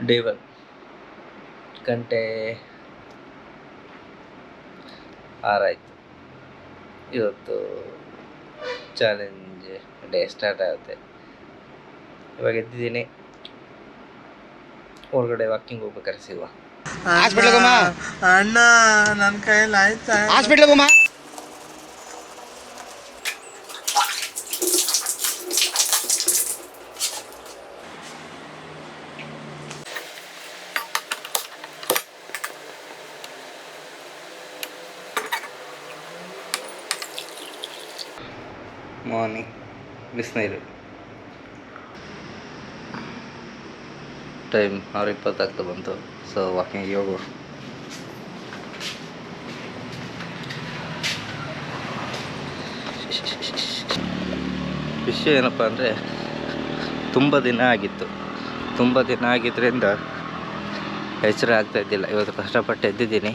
One ಗಂಟೆ ಆರಾಯಿತು ಇವತ್ತು challenge day start ಆಗುತ್ತೆ. ಇವಾಗ ಎದ್ದಿದ್ದೀನಿ. ಹೊರಗಡೆ ವಾಕಿಂಗ್ ಹೋಗ್ಬೇಕಾದ್ರೆ ಸಿಗುವ. ಅಣ್ಣ ನನ್ನ ಕೈಯಲ್ಲಿ ಆಯ್ತಾ? ಹಾಸ್ಪಿಟ್ಲಿಗೆ ಮಾರ್ನಿಂಗ್ ಬಿಸಿನೀರು ಟೈಮ್ ಆರು ಇಪ್ಪತ್ತಾಗ್ತಾ ಬಂತು. ಸೊ ವಾಕಿಂಗ್ ಹೋಗು. ವಿಷಯ ಏನಪ್ಪ ಅಂದರೆ, ತುಂಬ ದಿನ ಆಗಿತ್ತು. ತುಂಬ ದಿನ ಆಗಿದ್ದರಿಂದ ಎಚ್ಚರ ಆಗ್ತಾ ಇದ್ದಿಲ್ಲ. ಇವತ್ತು ಕಷ್ಟಪಟ್ಟು ಎದ್ದಿದ್ದೀನಿ.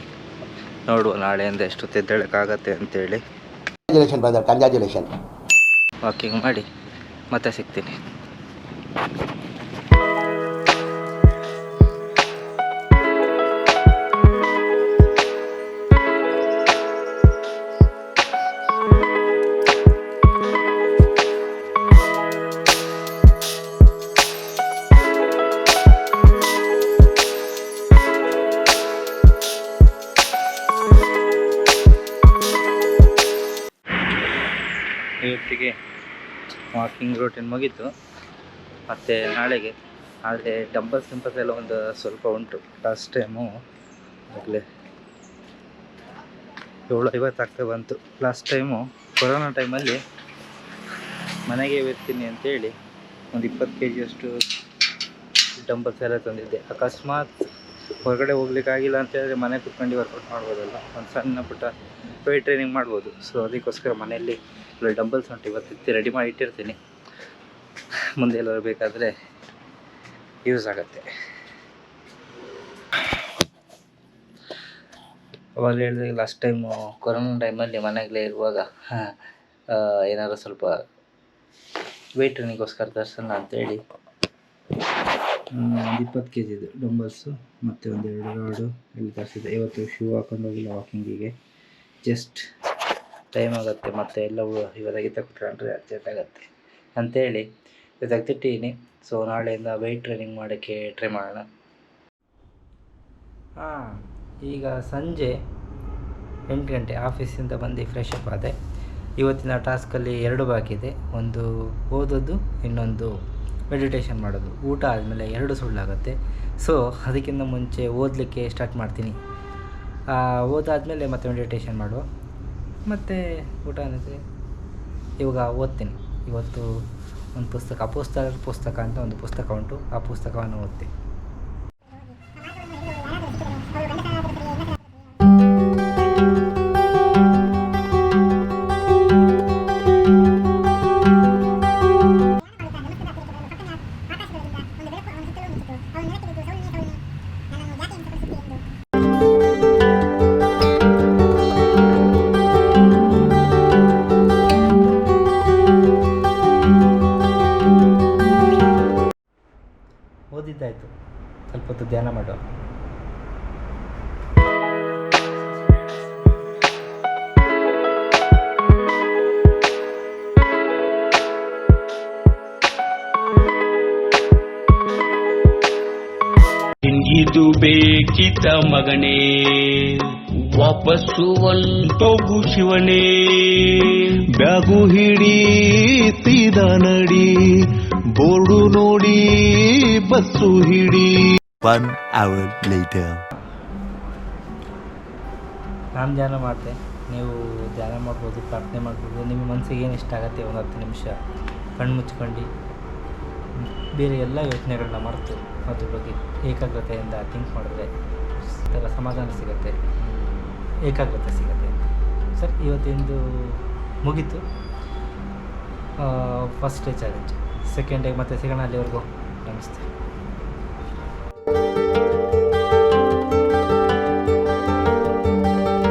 ನೋಡುವ ನಾಳೆಯಿಂದ ಎಷ್ಟು ಎದ್ದೇಳಕ್ಕಾಗತ್ತೆ ಅಂತೇಳಿ. ಕಂಗ್ರ್ಯಾಚುಲೇಷನ್ ವಾಕಿಂಗ್ ಮಾಡಿ ಮತ್ತೆ ಸಿಗ್ತೀನಿ. ಇವತ್ತಿಗೆ ವಾಕಿಂಗ್ ರೂಟೀನ್ ಮುಗೀತು. ಮತ್ತು ನಾಳೆಗೆ. ಆದರೆ ಡಂಬಲ್ಸ್ ಗಿಂಪಲ್ಸ್ ಎಲ್ಲ ಒಂದು ಸ್ವಲ್ಪ ಉಂಟು. ಲಾಸ್ಟ್ ಟೈಮು ಆಗಲೇ ಏಳು ಐವತ್ತು ಆಗ್ತಾ ಬಂತು. ಲಾಸ್ಟ್ ಟೈಮು ಕೊರೋನಾ ಟೈಮಲ್ಲಿ ಮನೆಗೆ ಇರ್ತೀನಿ ಅಂತೇಳಿ ಒಂದು ಇಪ್ಪತ್ತು ಕೆ ಜಿಯಷ್ಟು ಡಂಬಲ್ಸ್ ಎಲ್ಲ ತಂದಿದ್ದೆ. ಅಕಸ್ಮಾತ್ ಹೊರಗಡೆ ಹೋಗ್ಲಿಕ್ಕಾಗಿಲ್ಲ ಅಂತ ಹೇಳಿದ್ರೆ ಮನೆ ಕುತ್ಕೊಂಡು ವರ್ಕೌಟ್ ಮಾಡ್ಬೋದಲ್ಲ? ಒಂದು ಸಣ್ಣ ಪುಟ್ಟ ವೇಟ್ ಟ್ರೈನಿಂಗ್ ಮಾಡ್ಬೋದು. ಸೊ ಅದಕ್ಕೋಸ್ಕರ ಮನೆಯಲ್ಲಿ ಡಂಬಲ್ಸ್ ಉಂಟು. ಇವತ್ತು ರೆಡಿ ಮಾಡಿ ಇಟ್ಟಿರ್ತೀನಿ. ಮುಂದೆ ಎಲ್ಲರೂ ಬೇಕಾದರೆ ಯೂಸ್ ಆಗುತ್ತೆ. ಅವಾಗ ಹೇಳಿದ್ರೆ ಲಾಸ್ಟ್ ಟೈಮು ಕೊರೋನಾ ಟೈಮಲ್ಲಿ ಮನೆಯಲ್ಲೇ ಇರುವಾಗ ಏನಾದ್ರು ಸ್ವಲ್ಪ ವೆಯ್ಟ್ ಟ್ರೈನಿಗೋಸ್ಕರ ಅಂತ ಅಂತೇಳಿ ಒಂದು ಇಪ್ಪತ್ತು ಕೆ ಜಿದು ಡಂಬಲ್ಸು ಮತ್ತು ಒಂದೆರಡು ರಾಡು ಎಲ್ಲಿ ತರಿಸಿದ್ದೆ ಇವತ್ತು ಶೂ ಹಾಕೊಂಡು ಹೋಗಿಲ್ಲ ವಾಕಿಂಗಿಗೆ ಜಸ್ಟ್ ಟೈಮ್ ಆಗುತ್ತೆ ಮತ್ತು ಎಲ್ಲವೂ ಇವತ್ತಾಗಿ ಕೂತ್ಕೊಂಡ್ರೆ ಅರ್ಜೆಂಟ್ ಆಗುತ್ತೆ. ಅಂತೇಳಿ ಇವತ್ತಾಗ ತೆಗ್ದಿಟ್ಟಿದ್ದೀನಿ. ಸೊ ನಾಳೆಯಿಂದ ವೆಯ್ಟ್ ಟ್ರೈನಿಂಗ್ ಮಾಡೋಕ್ಕೆ ಟ್ರೈ ಮಾಡೋಣ. ಹಾಂ, ಈಗ ಸಂಜೆ ಎಂಟು ಗಂಟೆ ಆಫೀಸಿಂದ ಬಂದು ಫ್ರೆಶ್ ಅಪ್ ಆದೆ. ಇವತ್ತಿನ ಟಾಸ್ಕಲ್ಲಿ ಎರಡು ಬಾಕಿ ಇದೆ ಒಂದು ಓದೋದು, ಇನ್ನೊಂದು ಮೆಡಿಟೇಷನ್ ಮಾಡೋದು. ಊಟ ಆದಮೇಲೆ ಎರಡು ಸುಳ್ಳಾಗುತ್ತೆ. ಸೊ ಅದಕ್ಕಿಂತ ಮುಂಚೆ ಓದಲಿಕ್ಕೆ ಸ್ಟಾರ್ಟ್ ಮಾಡ್ತೀನಿ. ಓದಾದಮೇಲೆ ಮತ್ತೆ ಮೆಡಿಟೇಷನ್ ಮಾಡುವ. ಮತ್ತು ಊಟ ಅನ್ನಿದ್ರೆ ಇವಾಗ ಓದ್ತೀನಿ. ಇವತ್ತು ಒಂದು ಪುಸ್ತಕ ಪುಸ್ತಕ ಪುಸ್ತಕ ಅಂತ ಒಂದು ಪುಸ್ತಕ ಉಂಟು. ಆ ಪುಸ್ತಕವನ್ನು ಓದ್ತೀನಿ. ಹೊತ್ತು ಧ್ಯಾನ ಮಾಡುವ. ಇದು ಬೇಕಿತ ಮಗನೇ, ವಾಪಸ್ಸು ಒಂಟೋಗು ಶಿವನೇ. ಬ್ಯಾಗು ಹಿಡೀತಿದ ನಡಿ, ಬೋರ್ಡು ನೋಡಿ ಬಸ್ಸು ಹಿಡಿ. ಒನ್ ಅವರ್ ಲೇಟರ್ ನಾನು ಧ್ಯಾನ ಮಾಡಿದೆ ನೀವು ಧ್ಯಾನ ಮಾಡ್ಬೋದು, ಪ್ರಾರ್ಥನೆ ಮಾಡ್ಬೋದು. ನಿಮ್ಮ ಮನಸ್ಸಿಗೆ ಏನು ಇಷ್ಟ ಆಗುತ್ತೆ ಒಂದು ಹತ್ತು ನಿಮಿಷ? ಕಣ್ಣು ಮುಚ್ಕೊಂಡು. ಬೇರೆ ಎಲ್ಲ ಯೋಚನೆಗಳನ್ನ ಮರೆತು ಅದ್ರ ಬಗ್ಗೆ ಏಕಾಗ್ರತೆಯಿಂದ ಥಿಂಕ್ ಮಾಡಿದ್ರೆ ಥರ ಸಮಾಧಾನ ಸಿಗುತ್ತೆ. ಏಕಾಗ್ರತೆ ಸಿಗುತ್ತೆ. ಸರ್, ಇವತ್ತಿಂದು ಮುಗೀತು. First day challenge second day ಮತ್ತೆ ಸಿಗೋಣ, ಅಲ್ಲಿವರೆಗೂ. ನಮಸ್ತೆ.